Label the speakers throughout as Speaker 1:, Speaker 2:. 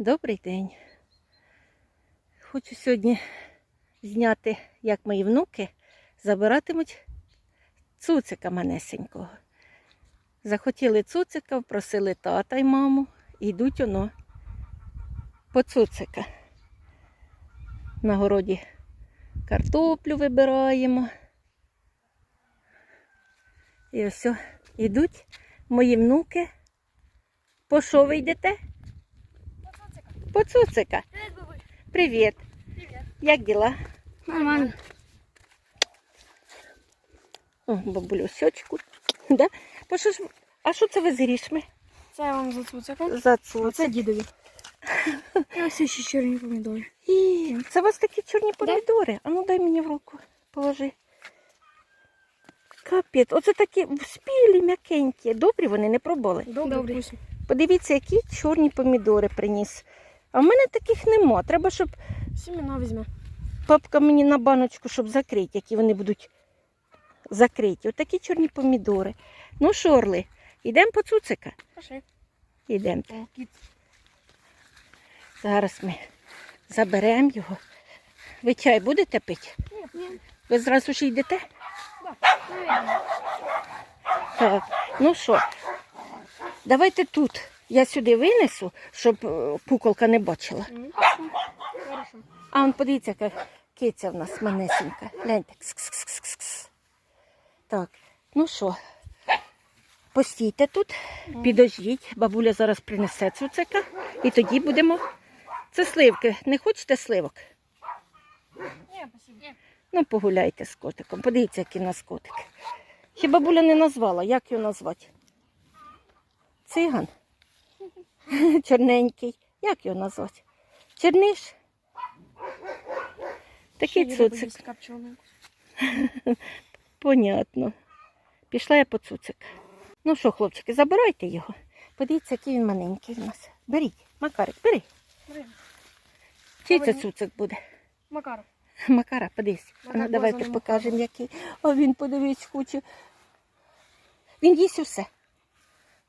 Speaker 1: Добрий день. Хочу сьогодні зняти, як мої внуки забиратимуть цуцика манесенького. Захотіли цуцика, просили тата й маму, і йдуть воно по цуцика. На городі картоплю вибираємо. І ось йдуть мої внуки. По що ви йдете? По цуцика.
Speaker 2: Привет, бабуль. Привет.
Speaker 1: Як діла?
Speaker 2: Нормально.
Speaker 1: О, бабулю, щочку. Да? По що ж... А що це ви з грішми?
Speaker 2: Це я вам за цуциком.
Speaker 1: За цуцик.
Speaker 2: це дідові. І ось ще чорні помідори.
Speaker 1: І, це у вас такі чорні помідори. А ну дай мені в руку, положи. Капець, оце такі спілі, м'якенькі. Добрі вони не пробували.
Speaker 2: Добре.
Speaker 1: Подивіться, які чорні помідори приніс. А в мене таких нема. Треба, щоб
Speaker 2: Сімена візьме.
Speaker 1: папка мені на баночку, щоб закрити, які вони будуть закриті. Отакі чорні помідори. Ну, що, орли, йдемо по цуцика?
Speaker 2: Пошли.
Speaker 1: Йдемо. Зараз ми заберемо його. Ви чай будете пити?
Speaker 2: Ні, ні.
Speaker 1: Ви зразу ж йдете?
Speaker 2: Наверное.
Speaker 1: Так. Ну що, давайте тут. Я сюди винесу, щоб е, пуколка не бачила. А он подивіться, яка киця в нас манесенька. Гляньте. Так, ну що, постійте тут, підождіть. Бабуля зараз принесе цуцика і тоді будемо. Це сливки. Не хочете сливок?
Speaker 2: Ні,
Speaker 1: Ну, погуляйте з котиком. Подивіться, який у нас котик. Ще бабуля не назвала, як його назвати? Циган. Чорненький. Як його назвати? Черниш? Такий цуцик. Понятно. Пішла я по цуцик. Ну що, хлопчики, забирайте його. Подивіться, який він маленький в нас. Беріть, Макарик, бери. Чий це цуцик буде?
Speaker 2: Макаров.
Speaker 1: Макара, подивись.
Speaker 2: Макар
Speaker 1: ну, давайте покажемо, який. А він, подивись, хоче. Він їсть усе.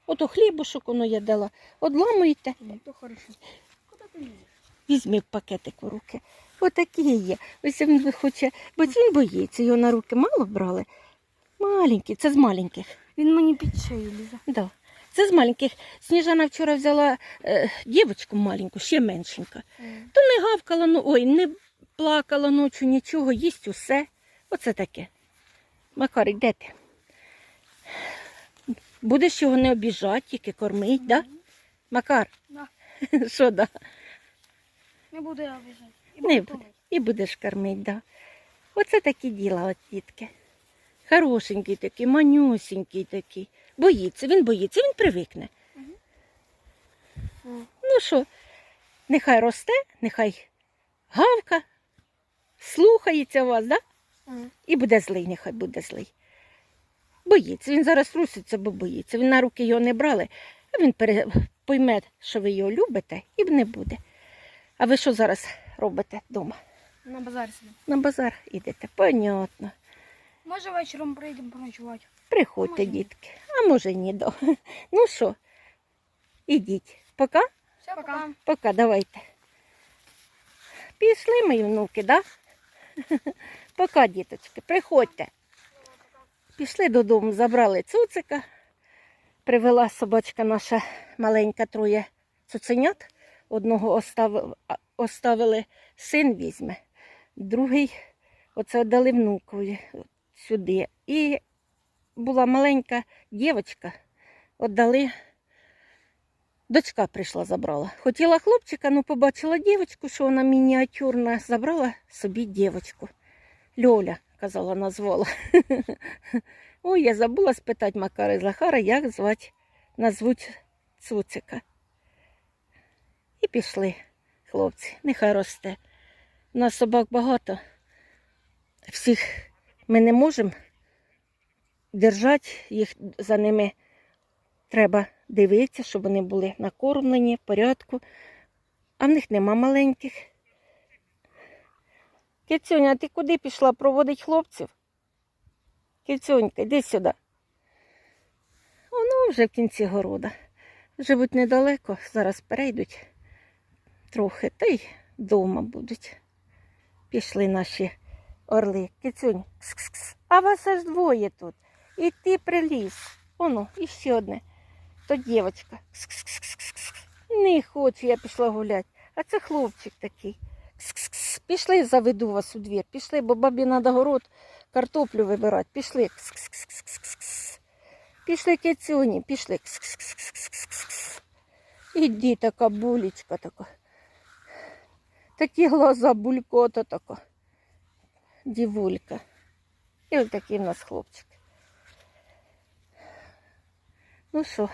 Speaker 1: Ото хлібушок воно я дала. Одламуєте,
Speaker 2: Ні, то хорошо. Куди ти їдеш?
Speaker 1: візьми пакетик у руки. Отакий є. Ось він хоче, бо він боїться. Його на руки мало брали. Маленький, це з маленьких.
Speaker 2: Він мені під шею лізе.
Speaker 1: Да. Це з маленьких. Сніжана вчора взяла е, дівочку маленьку, ще меншенька. То не гавкала, ну ой, не плакала ночі, нічого, їсть усе. Оце таке. Макарик, де ти? Будеш його не обіжати, тільки кормить, да? Макар,
Speaker 2: Да.
Speaker 1: що да?
Speaker 2: Не буду я обіжати. І
Speaker 1: Не
Speaker 2: буду.
Speaker 1: І будеш кормити, да. Оце такі діла, от дітки. Хорошенький такий, манюсенький такий. Боїться, він боїться, він привикне.
Speaker 2: Мгм.
Speaker 1: Ну що, нехай росте, нехай гавка, слухається вас, да?
Speaker 2: Мгм.
Speaker 1: І буде злий, нехай буде злий. Боїться. Він зараз труситься, бо боїться. Він на руки його не брали, а він пере... пойме, що ви його любите, і не буде. А ви що зараз робите вдома?
Speaker 2: На базар собі.
Speaker 1: На базар ідете? Понятно.
Speaker 2: Може вечором прийдемо поночувати.
Speaker 1: Приходьте,
Speaker 2: Може,
Speaker 1: дітки. А може ні, да. Ну що, ідіть. Пока?
Speaker 2: Все, пока.
Speaker 1: Пока, давайте. Пішли мої внуки, да? Пока, діточки, приходьте. Пішли додому, забрали цуцика. Привела собачка наша маленька троє цуценят. Одного оставили, оставили син візьме, другий оце віддали внукові сюди. І була маленька дівчинка, віддали Дочка прийшла, забрала. Хотіла хлопчика, ну побачила дівчинку, що вона мініатюрна, забрала собі дівчинку. Льоля, казала, назвала. Ой, я забула спитати Макара Захара, як звати, назвуть цуцика. І пішли, хлопці, нехай росте. У нас собак багато. Всіх ми не можемо держати, їх за ними треба дивитися, щоб вони були накормлені, в порядку. А в них нема маленьких. Кицюня, ти куди пішла проводить хлопців? Кицюнька, йди сюди. Воно вже в кінці города. Живуть недалеко, зараз перейдуть. трохи, та й вдома будуть. Пішли наші орли. Кицюнь, кс-кс-кс. а вас аж двоє тут. І ти приліз. Оно, і ще одне. То дівчинка. Не хочу, я пішла гуляти. А це хлопчик такий. Пішли, заведу вас у двір. Пішли, бо бабі надо город картоплю вибирати. Пішли. Кс-кс-кс-кс-кс. Пішли кицюні, пішли. Кс-кс-кс-кс-кс. Іди така булечка така. Такі глаза булькота така. Дівулька. І ось такий в нас хлопчик. Ну що,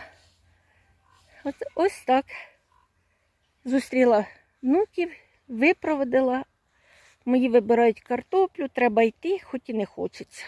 Speaker 1: от, ось так. Зустріла внуків, випроводила. Мої вибирають картоплю, треба йти, хоч і не хочеться.